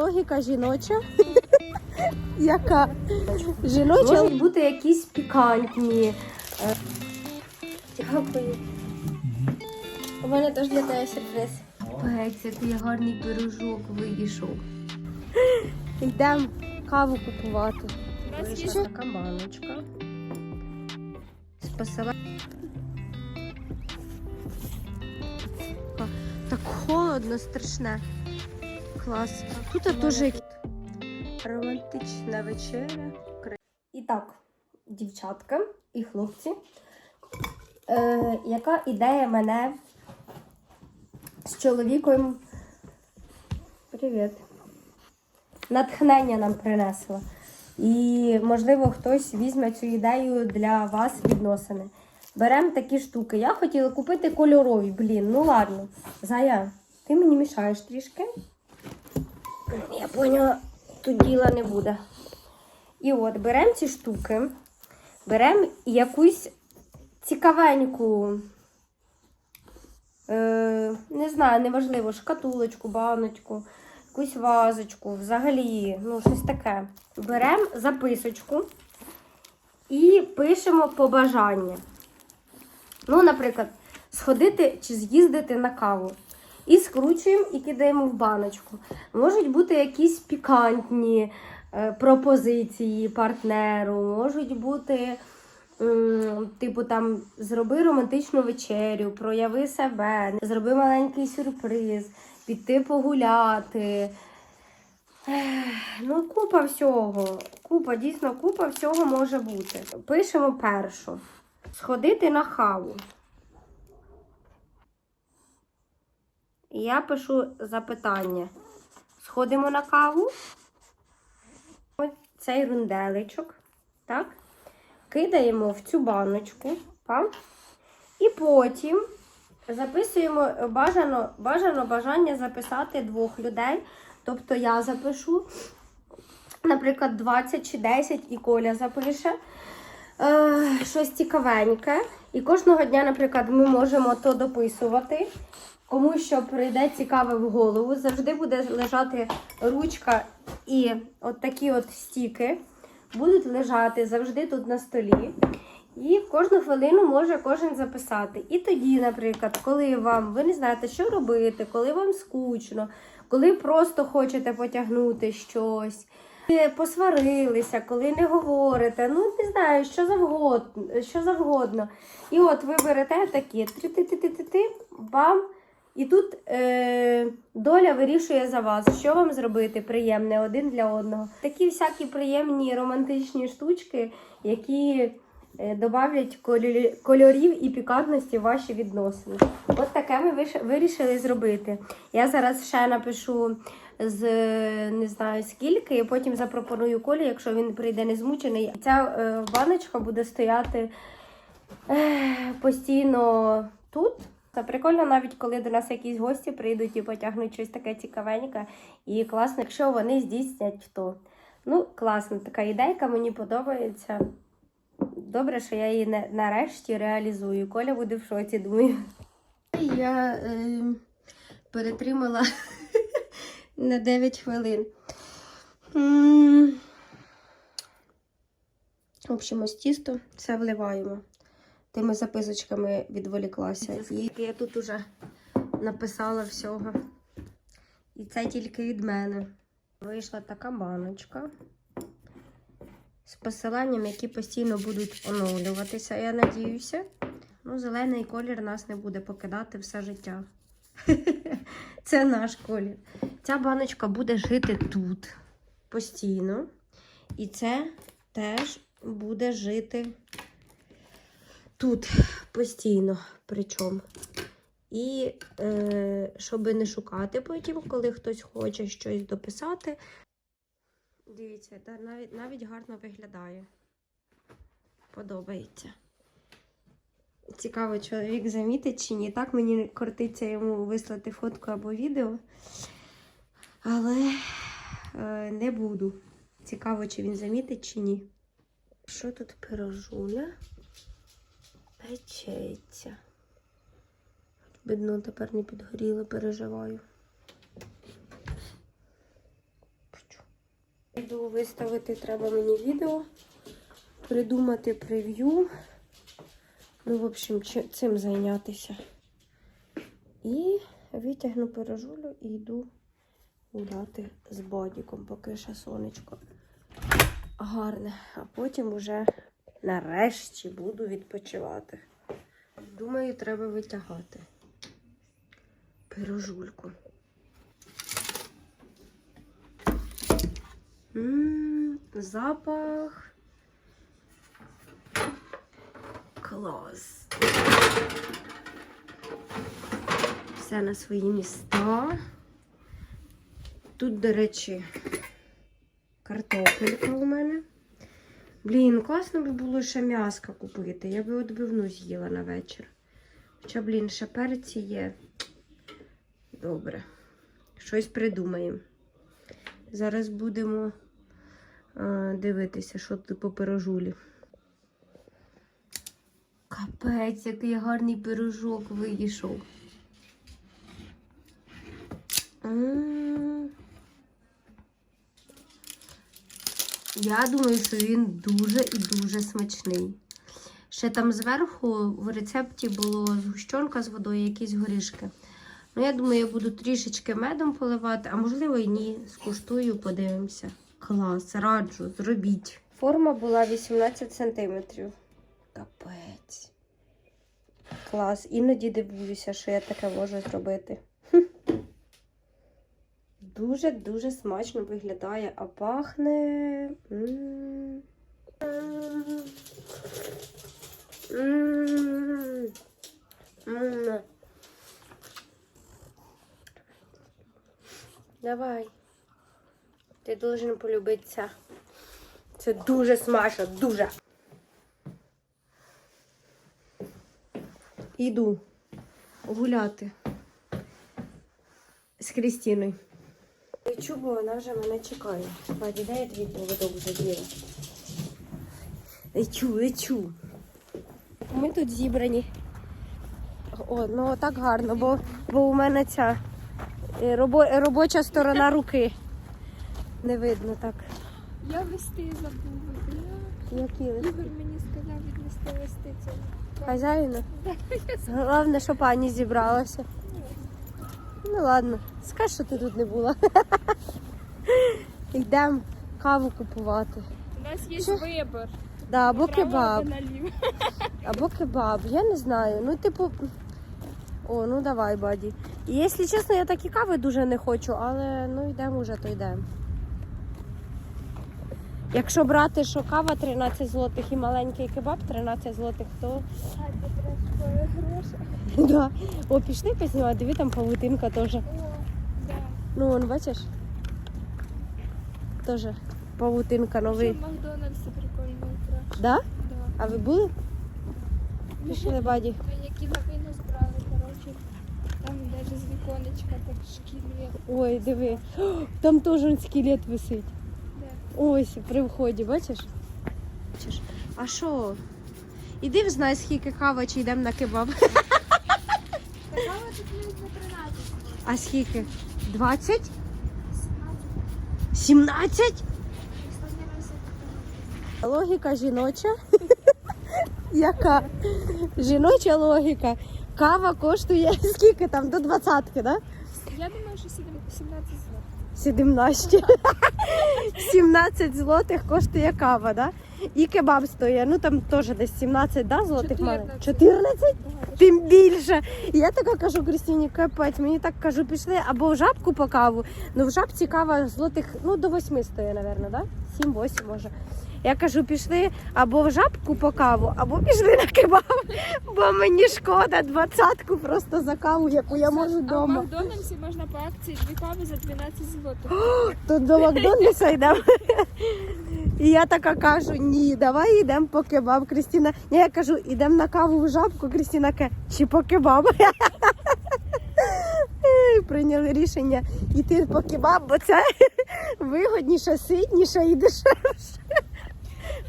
логіка жіноча. Яка? Жіноча. Можуть бути якісь пікантні. Е, Дякую. У мене теж для тебе сюрприз. Пець, який гарний пирожок вийшов. Йдемо каву купувати. Вийшла така баночка. З посила- Так холодно, страшне. Клас. Тут теж романтична вечеря. І так, дівчатка і хлопці. Е, яка ідея мене з чоловіком. Привіт. Натхнення нам принесла. І, можливо, хтось візьме цю ідею для вас відносини. Беремо такі штуки. Я хотіла купити кольорові, блін, ну ладно. Зая, ти мені мішаєш трішки. Я поняла, тут діла не буде. І от беремо ці штуки, беремо якусь цікавеньку, е, не знаю, неважливо, шкатулочку, баночку, якусь вазочку, взагалі, ну, щось таке. Беремо записочку і пишемо побажання. Ну, наприклад, сходити чи з'їздити на каву. І скручуємо і кидаємо в баночку. Можуть бути якісь пікантні е, пропозиції партнеру, можуть бути, типу, там, зроби романтичну вечерю, прояви себе, зроби маленький сюрприз, піти погуляти. Ну, купа всього. Купа, дійсно, купа всього може бути. Пишемо першу. Сходити на каву. Я пишу запитання. Сходимо на каву. Ось цей рунделичок. Так? Кидаємо в цю баночку. Так? І потім записуємо бажано, бажано бажання записати двох людей. Тобто я запишу, наприклад, 20 чи 10, і Коля запише е, щось цікавеньке. І кожного дня, наприклад, ми можемо то дописувати. Кому що прийде цікаве в голову, завжди буде лежати ручка і от такі от стіки будуть лежати завжди тут на столі. І кожну хвилину може кожен записати. І тоді, наприклад, коли вам ви не знаєте, що робити, коли вам скучно, коли просто хочете потягнути щось, посварилися, коли не говорите, ну не знаю, що завгодно, що завгодно. І от ви берете такі ти-ти-ти-ти-ти, бам. І тут е, доля вирішує за вас, що вам зробити приємне один для одного. Такі всякі приємні романтичні штучки, які е, додавлять кольорів і пікантності в ваші відносини. От таке ми вирішили зробити. Я зараз ще напишу з не знаю скільки, і потім запропоную Колі, якщо він прийде не змучений. Ця е, баночка буде стояти е, постійно тут. Це прикольно, навіть коли до нас якісь гості прийдуть і потягнуть щось таке цікавеньке. І класно, якщо вони здійснять то. Ну, класна така ідейка, мені подобається. Добре, що я її на- нарешті реалізую. Коля буде в шоці, думаю. Я е, перетримала на 9 хвилин. В общем, ось тісто все вливаємо тими записочками відволіклася. І я тут уже написала всього. І це тільки від мене. Вийшла така баночка з посиланням, які постійно будуть оновлюватися, я надіюся. Ну, зелений колір нас не буде покидати все життя. Це наш колір. Ця баночка буде жити тут постійно. І це теж буде жити тут постійно, причому. І е, щоб не шукати потім, коли хтось хоче щось дописати. Дивіться, та навіть, навіть гарно виглядає. Подобається. Цікаво, чоловік замітить чи ні. Так мені кортиться йому вислати фотку або відео. Але е, не буду. Цікаво, чи він замітить чи ні. Що тут пирожуля? Печеться. Бідно тепер не підгоріло, переживаю. Іду виставити треба мені відео, придумати прев'ю. Ну, в общем, цим зайнятися. І витягну пирожулю і йду гуляти з бодіком, поки ще сонечко гарне. А потім уже нарешті буду відпочивати. Думаю, треба витягати пирожульку. М, запах. Клас. Все на свої міста. Тут, до речі, картопелька у мене. Блін, класно би було ще м'яска купити. Я би отбивну з'їла на вечір. Хоча, блін, ще перці є. Добре. Щось придумаємо. Зараз будемо а, дивитися, що тут по пирожулі. Капець, який гарний пирожок вийшов. М. Я думаю, що він дуже і дуже смачний. Ще там зверху в рецепті було згущенка з водою, якісь горішки. Ну, я думаю, я буду трішечки медом поливати, а можливо і ні. Скуштую, подивимося. Клас, раджу, зробіть. Форма була 18 см. Капець. Клас. Іноді дивуюся, що я таке можу зробити. Дуже-дуже смачно виглядає, а пахне. Давай. Ти должен полюбитися. Це дуже смачно, дуже. Іду гуляти з Крістіною. Лечу, бо вона вже мене чекає. Ваді, дай я твій поводок заділа. Лечу, лечу. Ми тут зібрані. О, ну так гарно, бо, бо у мене ця е, робо, робоча сторона руки. Не видно так. Я листи забула. Які листи? Ігор мені сказав віднести листи. Це Хазяїна? Головне, що пані зібралася. Ну ладно, скажи, що ти тут не була. Йдемо каву купувати. у нас є Чи- вибір. Да, або кебаб. наліво. Або кебаб, я не знаю. Ну, типу. О, ну давай, баді. І, якщо чесно, я такі кави дуже не хочу, але ну йдемо вже, то йдемо. Якщо брати, що кава 13 злотих і маленький кебаб 13 злотих, то А, ти треба гроші. да. О, пішли познімати, диві там павутинка теж. О, да. Ну, вон, бачиш? Теж павутинка Ще новий. в Макдональдсі прикольно украшено. Да? Да. А ви були? Пішли, баді. Ми які новини збрали, коротше. Там навіть з віконечка так шкірлі. Ой, диви. О, Там теж он скелет висить. Де? Ось при вході, бачиш? Бачиш? А що? Іди взнай, скільки кава, чи йдемо на кебаб. Така тут навіть на 13. А скільки? 20? 17. 17? Останній раз я така. Логіка жіноча. Яка? Жіноча логіка. Кава коштує скільки там? До 20, так? Да? Я думаю, що 17 злотих. 17. 17 злотих коштує кава, да? І кебаб стоїть. Ну там теж десь 17 да, злотих має. 14. 14? Багато Тим більше. І я така кажу Крістіні, капець, мені так кажу, пішли або в жабку по каву. Ну в жабці кава злотих, ну до 8 стоїть, мабуть, да? 7-8 може. Я кажу, пішли або в жабку по каву, або пішли на кебаб, бо мені шкода двадцятку просто за каву, яку я можу А в вдома. Макдональдсі можна по акції дві кави за 12 злотих. Тут до Макдональдса йдемо. І я така кажу, ні, давай йдемо по кебаб. Крістіна. Ні, я кажу, йдемо на каву в жабку. Крістіна каже, чи по кебаб. Прийняли рішення йти по кебаб, бо це вигодніше, ситніше і дешевше.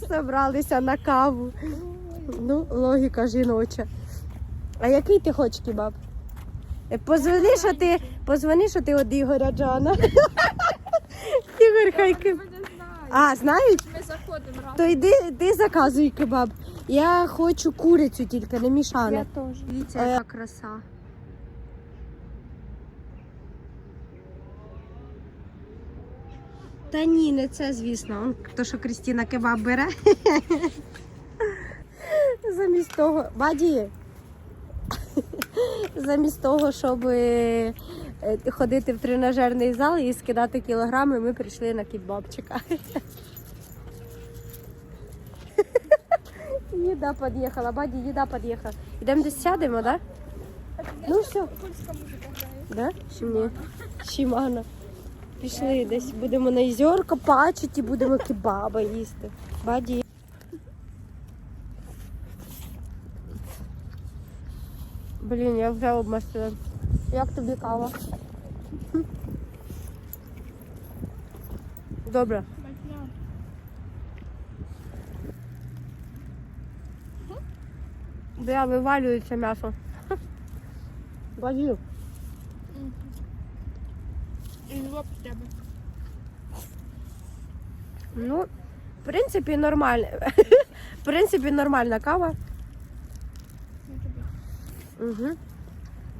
Собралися на каву. Ну, логіка жіноча. А який ти хочеш кебаб? Е, Позвони, що ти, позвони, що ти від Ігоря Джана. Ігор хай А, знають? Ми заходимо. То йди, йди заказуй кебаб. Я хочу курицю тільки, не мішане. Я теж. Дивіться, яка краса. Та ні, не це, звісно. Он, то, що Крістіна кебаб бере. Замість того. Баді. Замість того, щоб е, ходити в тренажерний зал і скидати кілограми, ми прийшли на кебабчика. Їда під'їхала, баді, їда під'їхала. Ідемо десь сядемо, так? Да? Ну, все. Польська музика грає. Да? Чи ні? Пішли десь, будемо на озерка пачити, будемо кебаба їсти. Баді. Блін, я вже обмастила. Як тобі кава? Добре. Бля, вивалюється м'ясо. Баді. І лоб в тебе. Ну, в принципі, нормально. В принципі, нормальна кава. Угу.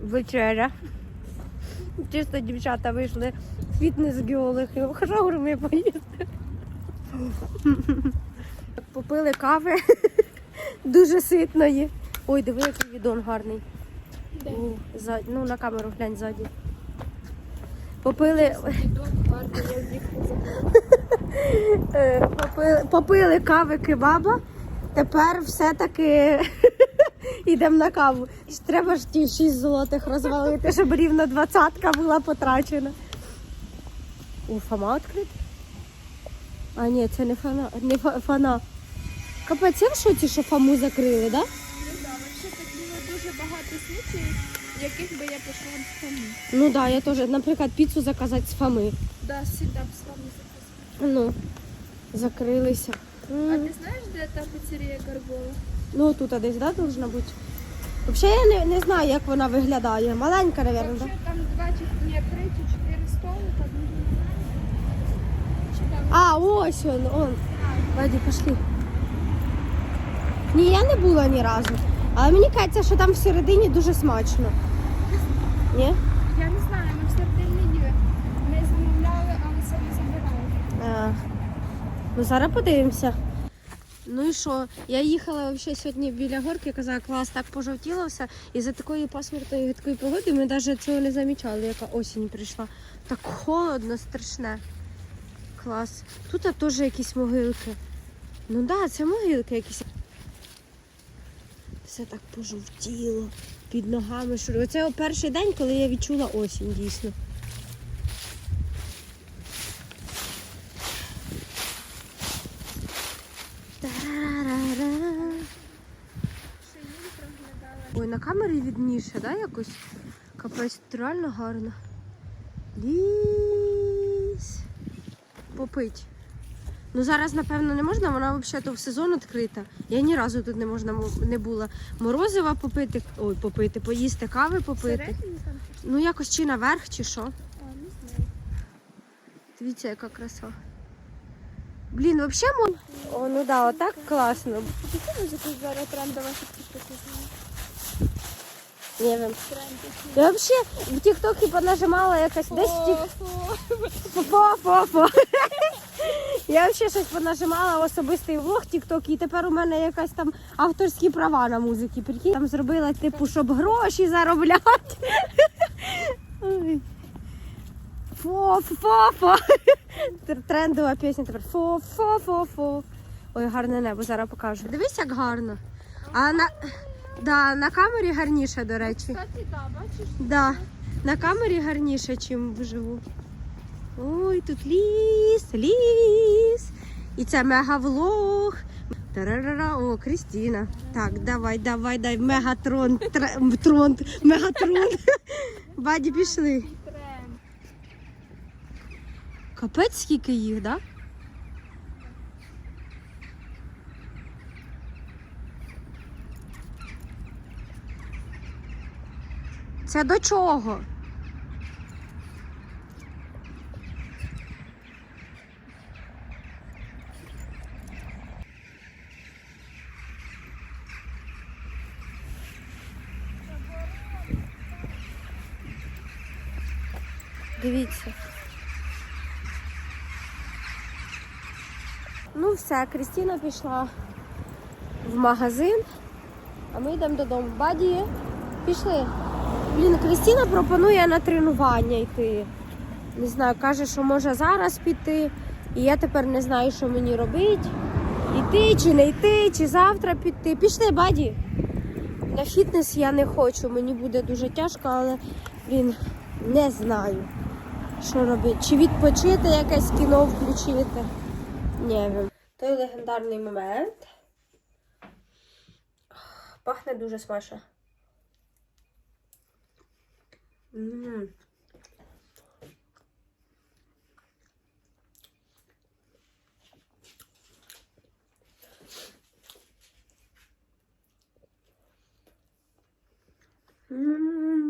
Вечеря. Чисто дівчата вийшли в фітнес-геологи, в шаурми поїсти. Попили кави дуже ситної. Ой, диви, який відон гарний. У, за- ну, на камеру глянь ззаді. Попили, Відок гарний, я в них не забула. Е, попили, попили кави кебаба. Тепер все-таки йдемо на каву. Треба ж ті 6 злотих розвалити, щоб рівно двадцятка була потрачена. У фама відкрит? А ні, це не фана. Не фа- фана. Капець, я в шоці, що фаму закрили, так? Да? Ну да, вообще так було дуже багато случаїв, яких би я пішла в саму. Ну так, да, я теж, наприклад, піцу заказати з фами. Да, всегда б з вами записала. Ну, закрилися. А М. ти знаєш, де та піцерія Гарбола? Ну, тут десь, да, должна бути? Взагалі я не, не знаю, як вона виглядає. Маленька, мабуть, Вообще да? там два чи ні, три чи чотири столика. ну, Чи там А, ось он, он. Ваді, пошли. Ні, я не була ні разу. Але мені кажеться, що там всередині дуже смачно. Ні? Я не знаю, ми всередині. Ми замовляли, але самі забирали. А, ну зараз подивимося. Ну і що? Я їхала взагалі сьогодні біля горки, казала, клас, так пожовтіло все. І за такої пасмурної такої погоди ми навіть цього не замічали, яка осінь прийшла. Так холодно, страшне. Клас. Тут теж якісь могилки. Ну так, да, це могилки якісь. Все так пожовтіло під ногами. Що... Оце перший день, коли я відчула осінь дійсно. Ой, на камері відніше, да, якось? Капець, реально гарно. Ліс. Попить. Ну зараз, напевно, не можна, вона взагалі в сезон відкрита. Я ні разу тут не можна не була. Морозива попити, ой, попити, поїсти, кави попити. Ну якось чи наверх, чи що. Дивіться, яка краса. Блін, взагалі мон. О, ну да, отак класно. Зараз трендова. Не знаю. Я взагалі в тіктокі понажимала якось десь. Фо-фо-фо. Я взагалі щось понажимала особистий влог тікток, і тепер у мене якась там авторські права на музиці. Прикинь, там зробила, типу, щоб гроші заробляти. Фо-фо-фо. Трендова пісня тепер. Фо-фо-фо-фо. Ой, гарне небо, зараз покажу. Дивись, як гарно. А на, да, на камері гарніше, до речі. Кстати, да, бачиш? Да, на камері гарніше, ніж вживу. Ой, тут ліс, ліс. І це мегавлог. Тарарара, о, Крістіна. Так, давай, давай, дай. Мегатрон, трон, мегатрон. Баді пішли. Капець, скільки їх, да? Це до чого? Дивіться. Ну все, Крістіна пішла в магазин, а ми йдемо додому. Баді, пішли. Блін, Крістіна пропонує на тренування йти. Не знаю, каже, що може зараз піти. І я тепер не знаю, що мені робити. Йти чи не йти, чи завтра піти. Пішли, баді. На фітнес я не хочу, мені буде дуже тяжко, але блін, не знаю, що робити. Чи відпочити якесь кіно включити. Не wiem. Той легендарний момент. Пахне дуже смачно. М. М.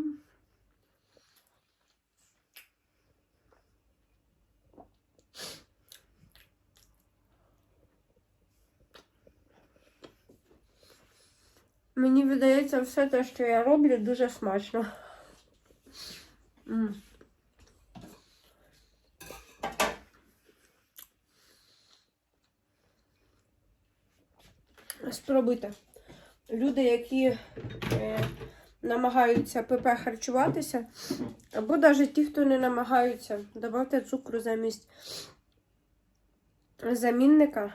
Мені видається все те, що я роблю, дуже смачно. М. Спробуйте. Люди, які е, намагаються ПП харчуватися, або навіть ті, хто не намагаються, добавте цукру замість замінника.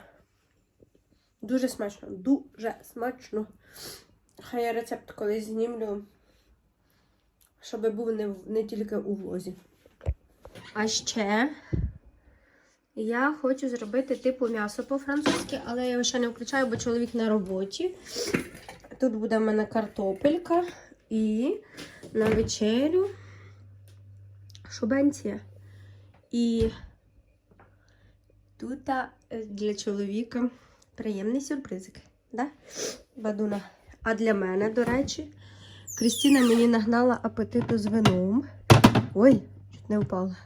Дуже смачно, дуже смачно. Хай я рецепт колись знімлю, щоб був не, не тільки у влозі. А ще я хочу зробити типу м'ясо по-французьки, але я його ще не включаю, бо чоловік на роботі. Тут буде в мене картопелька і на вечерю шубенція. І тут для чоловіка приємний сюрпризик. Да? Бадуна. А для мене, до речі, Крістіна мені нагнала апетиту з вином. Ой, чуть не впала.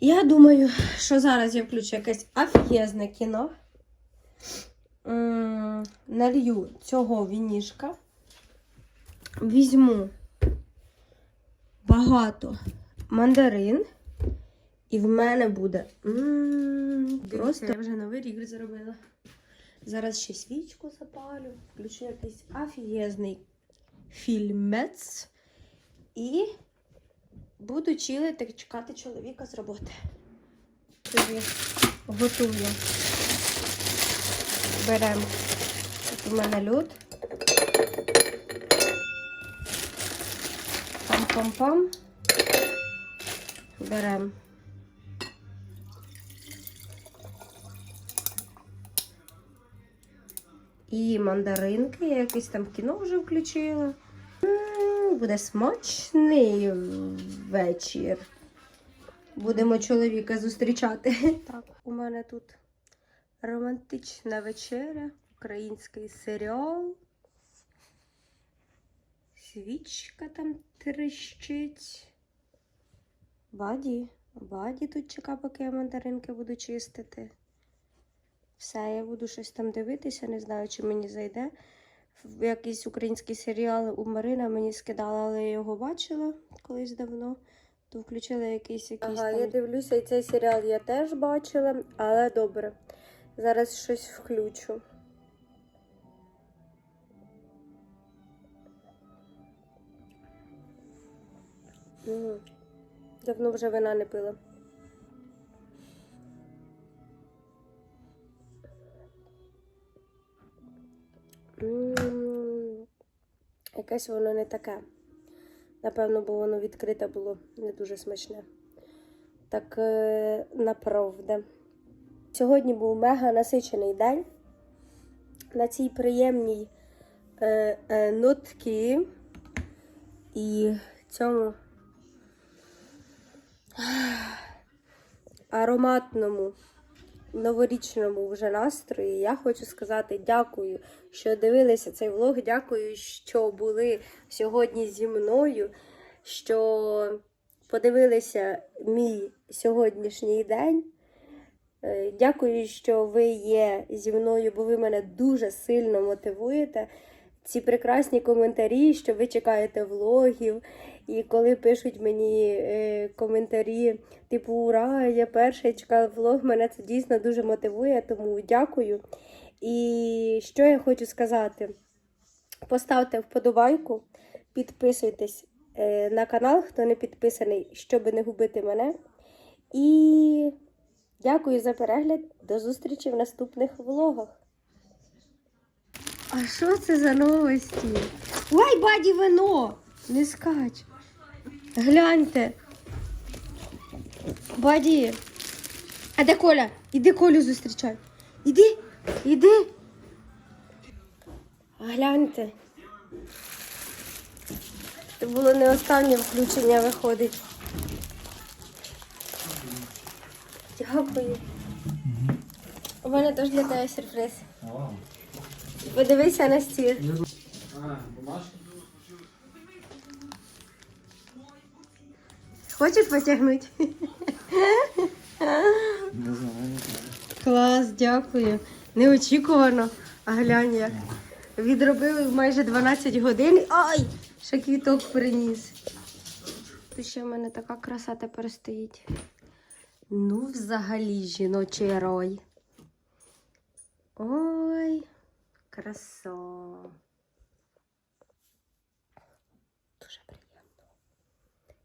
Я думаю, що зараз я включу якесь офігезне кіно. М, Налью цього вінішка. Візьму багато мандарин. І в мене буде. м, Просто я вже новий рік зробила. Зараз ще свічку запалю, включу якийсь офігезний фільмець і буду чилити, чекати чоловіка з роботи. Тоді готую. Беремо. Тут у мене лід. Пам-пам-пам. Беремо. І мандаринки, я якесь там кіно вже включила. М, Буде смачний вечір. Будемо чоловіка зустрічати. Так, у мене тут романтична вечеря, український серіал. Свічка там тріщить. Баді, баді тут чека, поки я мандаринки буду чистити. Все, я буду щось там дивитися, не знаю, чи мені зайде. В якийсь український серіал у Марина мені скидала, але я його бачила колись давно. То включила якийсь якийсь. Ага, там- я дивлюся, і цей серіал я теж бачила, але добре. Зараз щось включу. Давно вже вина не пила. Якесь воно не таке. Напевно, бо воно відкрите було не дуже смачне. Так е, направда. Сьогодні був мега насичений день. На цій приємній е, е, нотки і цьому ароматному новорічному вже настрої. Я хочу сказати дякую, що дивилися цей влог. Дякую, що були сьогодні зі мною, що подивилися мій сьогоднішній день. Е, Дякую, що ви є зі мною, бо ви мене дуже сильно мотивуєте. Ці прекрасні коментарі, що ви чекаєте влогів. І коли пишуть мені е, коментарі, типу Ура, я перша чекала влог, мене це дійсно дуже мотивує, тому дякую. І що я хочу сказати? Поставте вподобайку, підписуйтесь е, на канал, хто не підписаний, щоб не губити мене. І дякую за перегляд. До зустрічі в наступних влогах. А що це за новості? Ой, баді вино! Не скач. Гляньте. Баді. А де Коля? Іди Колю зустрічай. Іди, іди. Гляньте. Це було не останнє включення виходить. Дякую. У мене теж для тебе сюрприз. Подивися на стіл. Хочеш потягнути? Не знаю. Клас, дякую. Неочікувано. А глянь як. Відробив майже 12 годин. Ай! Ще квіток приніс. Тут ще в мене така краса тепер стоїть. Ну, взагалі, жіночий рой. Ой, краса. Дуже приємно.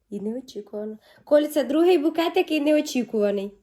І неочікувано. Коль, це другий букет, який неочікуваний.